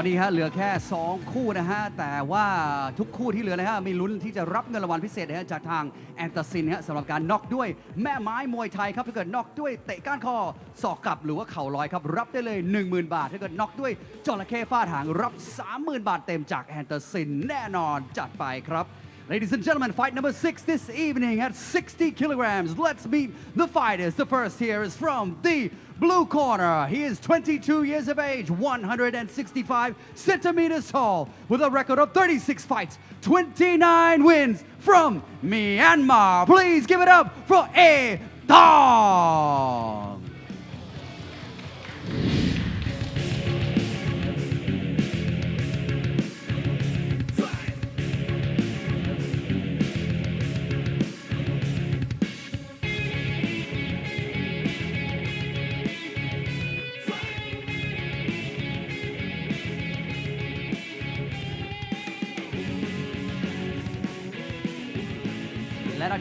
วันนี้ฮะเหลือแค่ 2 คู่นะฮะ แต่ว่าทุกคู่ที่เหลือนะฮะมีลุ้นที่จะรับเงินรางวัลพิเศษนะฮะจากทางแอนตาซินฮะสำหรับการน็อกด้วยแม่ไม้มวยไทยครับถ้าเกิดน็อกด้วยเตะก้านคอศอกกลับหรือว่าเข่าลอยครับ รับได้เลย 10,000 บาท ถ้าเกิดน็อกด้วยจระเข้ฟาดหางรับ 30,000 บาทเต็มจากแอนตาซินแน่นอนจัดไปครับ Ladies and gentlemen, fight number six this evening at 60 kilograms. Let's meet the fighters. The first here is from the blue corner. He is 22 years of age, 165 centimeters tall, with a record of 36 fights, 29 wins from Myanmar. Please give it up for A Dong.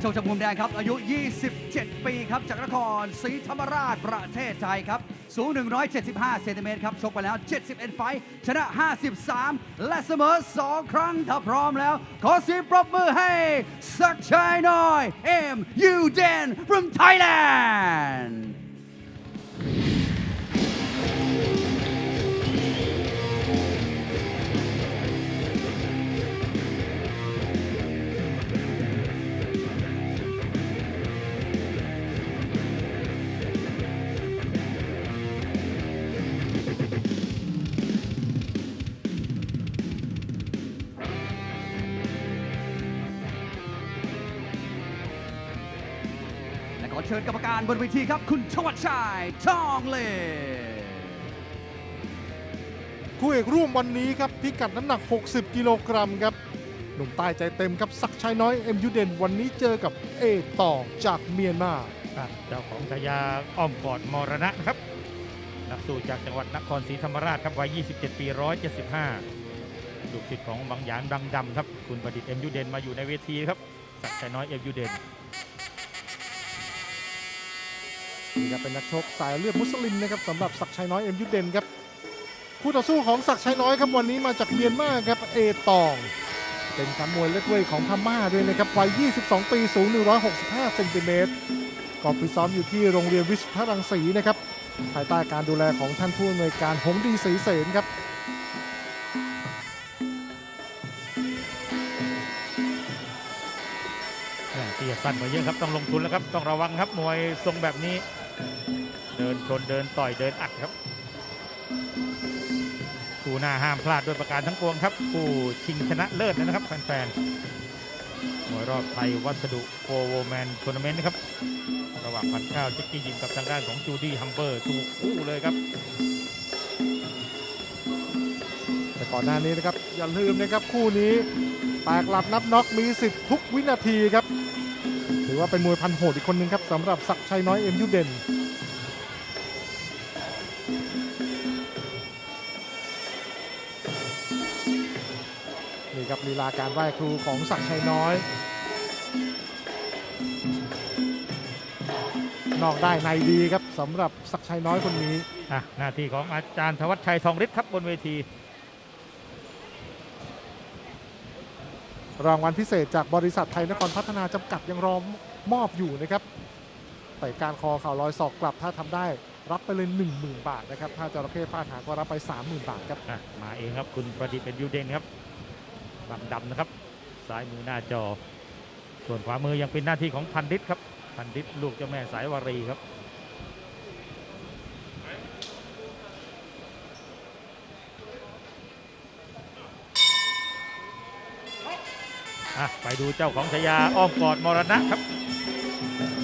โชคชมุมแดงครับ อายุ 27 ปีครับ จากนครศรีธรรมราชประเทศไทยครับ สูง 175 เซนติเมตรครับ ชกไปแล้ว 71 ไฟชนะ 53 และเสมอ 2 ครั้ง ถ้าพร้อมแล้ว ขอเสียงปรบมือให้สักชัยน้อย M U Den from Thailand อเชิญกรรมการบนเวทีครับ คุณชวัชชัยทองเลคู่เอกร่วมวันนี้ครับพิกัดน้ำหนัก 60 กิโลกรัมครับหนุ่มใต้ใจเต็มครับศักดิ์ชัยน้อยเอ็มยูเดนวันนี้เจอกับเอกต่อจากเมียนมาอะเจ้าของฉายาอ้อมกอดมรณะนะครับนักสู้จากจังหวัดนครศรีธรรมราชครับวัย 27 ปี 175ลูกศิษย์ของบางหยางดังดำครับ คุณประดิษฐ์เอ็มยูเดนมาอยู่ในเวทีครับสักดิ์ชัยน้อยเอ็มยูเดน นี่ครับเป็นนักชกสายเลือดมุสลิมนะครับสำหรับศักชัยน้อยเอ็มยูเด่นครับคู่ต่อสู้ของศักชัยน้อยครับวันนี้มาจากเมียนมาครับเอตอง เป็นแชมป์มวยเล็กเวยของพม่าด้วยนะครับวัย 22 ปีสูง 165เซนติเมตรก็ฝึกซ้อมอยู่ที่โรงเรียนวิสุทธรังสีนะครับภายใต้การดูแลของท่านผู้อำนวยการหงดีศรีเสนครับแม่เตียสั้นกว่าเยอะครับต้องลงทุนแล้วครับต้องระวังครับมวยทรงแบบนี้ เดินชนเดินต่อยเดินอัดครับคู่หน้าห้ามพลาดด้วยประการทั้งปวงครับผู้ชิงชนะเลิศนะครับแฟนๆมวยรอบไทยวัสดุโฟโวแมนทัวร์นาเมนต์นะครับระหว่างพันข้าวเจ๊กกี้ยิมกับทางด้านของจูดี้ฮัมเบอร์ถูกคู่เลยครับแต่ก่อนหน้านี้นะครับอย่าลืมนะครับคู่นี้แตกหลับนับน็อกมีสิทธิ์ทุกวินาทีครับ อว่าเป็นมวยพันโหดอีกคนหนึ่งครับสำหรับศักดิ์ชัยน้อยเอ็มยูเดนนี่ครับลีลาการไหว้ครูของศักดิ์ชัยน้อย นอกได้ในดีครับสำหรับศักดิ์ชัยน้อยคนนี้อะหน้าที่ของอาจารย์ธวัชชัยทองฤทธิ์ครับบนเวที รางวัลพิเศษจากบริษัทไทยนครพัฒนาจำกัดยังรอ มอบอยู่นะครับแต่การคอเข่าลอยศอกกลับถ้าทำได้รับไปเลย 10,000 บาทนะครับ ถ้าจระเข้ฟาดหางก็รับไป 30,000 บาทครับมาเองครับคุณประดิษฐ์เป็นยูเดนครับดำดำนะครับ ซ้ายมือหน้าจอ ส่วนขวามือยังเป็นหน้าที่ของพันดิตครับ พันดิตลูกเจ้าแม่สายวารีครับ อะไปดูเจ้าของฉายาอ้อมกอดมรณะครับ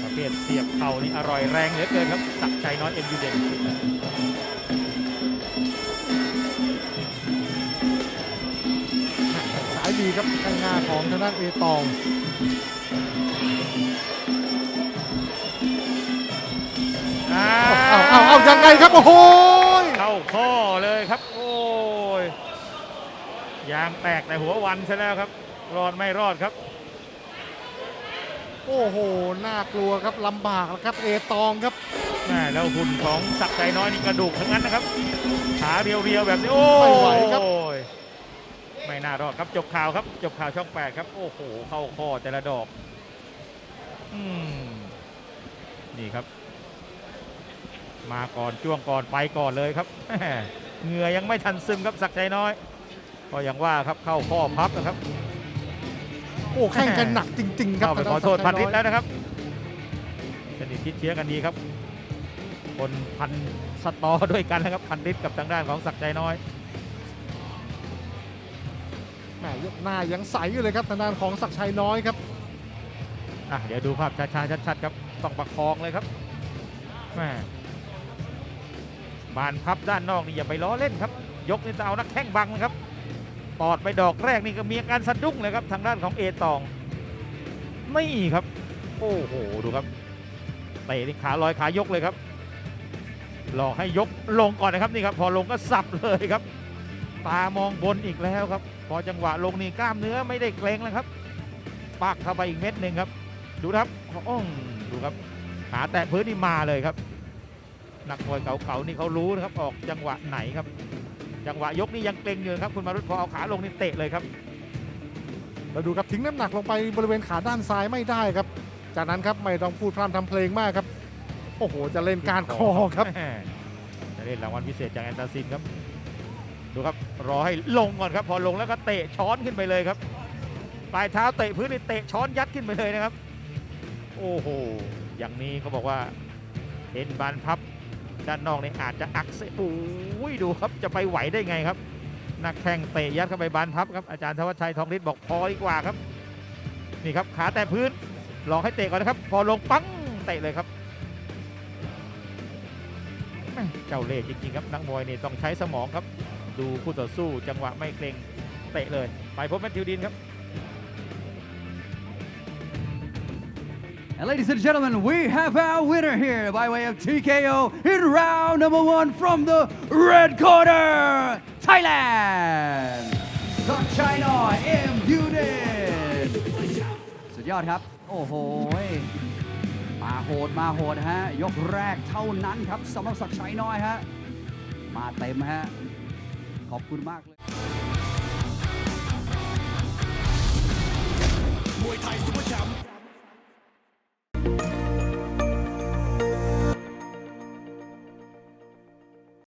ประเภทเสียบเข่านี่อร่อยแรงเหลือเกินครับสักชัยน้อยเอ็มยูเดนสายดีครับข้างหน้าของทางด้านเอตองอ้าเอาเอาเอายังไงครับ โอ้โหยเข้าข้อเลยครับ โอ้ยยางแตกแต่หัววันซะแล้วครับ รอดไม่รอดครับ โอ้โห น่ากลัวครับลำบากแล้วครับ เอตองครับแม่แล้วหุ่นของศักดิ์ใจน้อยนี่กระดูกทั้งนั้นนะครับ ขาเรียวๆแบบนี้ โอ้ไม่ไหวครับยไม่น่ารอดครับจบข่าวครับ จบข่าวช่องแปดครับ โอ้โห เข้าข้อแต่ละดอกอืมนี่ครับ มาก่อนจ้วงก่อนไปก่อนเลยครับแม่เหงื่อยังไม่ทันซึมครับศักดิ์ใจน้อย ก็อย่างว่าครับเข้าข้อพับนะครับ โอ้แข่งกันหนักจริง ๆ ครับเข้าไปขอโทษพันลิตรแล้วนะครับสนิทชิดเชื้อกันดีครับ คนพันสตอด้วยกันนะครับพันลิตรกับทางด้านของศักดิ์ใจน้อยแหมหน้ายังใสอยู่เลยครับทางด้านของศักดิ์ชัยน้อยครับอะเดี๋ยวดูภาพช้าๆชัดๆครับต้องประคองเลยครับแม่บานพับด้านนอกนี่อย่าไปล้อเล่นครับ ยกนี่จะเอานักแข้งบังนะครับ ปอดไปดอกแรกนี่ก็มีอาการสะดุ้งเลยครับทางด้านของเอตองนี่ครับ โอ้โหดูครับเตะนี่ขาลอยขายกเลยครับหลอกให้ยกลงก่อนนะครับนี่ครับ พอลงก็สับเลยครับ ตามองบนอีกแล้วครับ พอจังหวะลงนี่กล้ามเนื้อไม่ได้เกรงแล้วครับปักเข้าไปอีกเม็ดหนึ่งครับ ดูครับอ้องดูครับ ขาแตะพื้นนี่มาเลยครับ นักมวยเก่าๆนี่เขารู้นะครับออกจังหวะไหนครับ จังหวะยกนี่ยังเกรงอยู่ครับคุณมารุตพอเอาขาลงนี่เตะเลยครับแล้วดูครับทิ้งน้ำหนักลงไปบริเวณขาด้านซ้ายไม่ได้ครับ จากนั้นครับไม่ต้องพูดพร่ำทำเพลงมากครับ โอ้โห จะเล่นการคอครับแม่จะเล่นรางวัลพิเศษจากแอนตาซินครับ ดูครับรอให้ลงก่อนครับ พอลงแล้วก็เตะช้อนขึ้นไปเลยครับปลายเท้าเตะพื้นนี่เตะช้อนยัดขึ้นไปเลยนะครับ โอ้โหอย่างนี้เขาบอกว่าเอ็นบานพับ ด้านนอกนี่อาจจะอักเสบโอ้ยดูครับจะไปไหวได้ไงครับ นักแข่งเตะยัดเข้าไปบานพับครับอาจารย์ธวัชชัยทองฤทธิ์บอกพอดีกว่าครับ นี่ครับขาแตะพื้นหลอกให้เตะก่อนนะครับ พอลงปังเตะเลยครับเจ้าเล่ห์จริงๆครับนักมวยนี่ต้องใช้สมองครับ ดูคู่ต่อสู้จังหวะไม่เกรงเตะเลย ไปพบแมทธิวดินครับ And ladies and gentlemen, we have our winner here by way of TKO in round number one from the red corner, Thailand. Sunshine Noy M. Yudin สุดยอดครับ โอ้โห มาโหดมาโหดฮะ ยกแรกเท่านั้นครับสำหรับศักดิ์ชัยน้อยฮะ มาเต็มฮะ ขอบคุณมากเลย มวยไทยซุปเปอร์แชมป์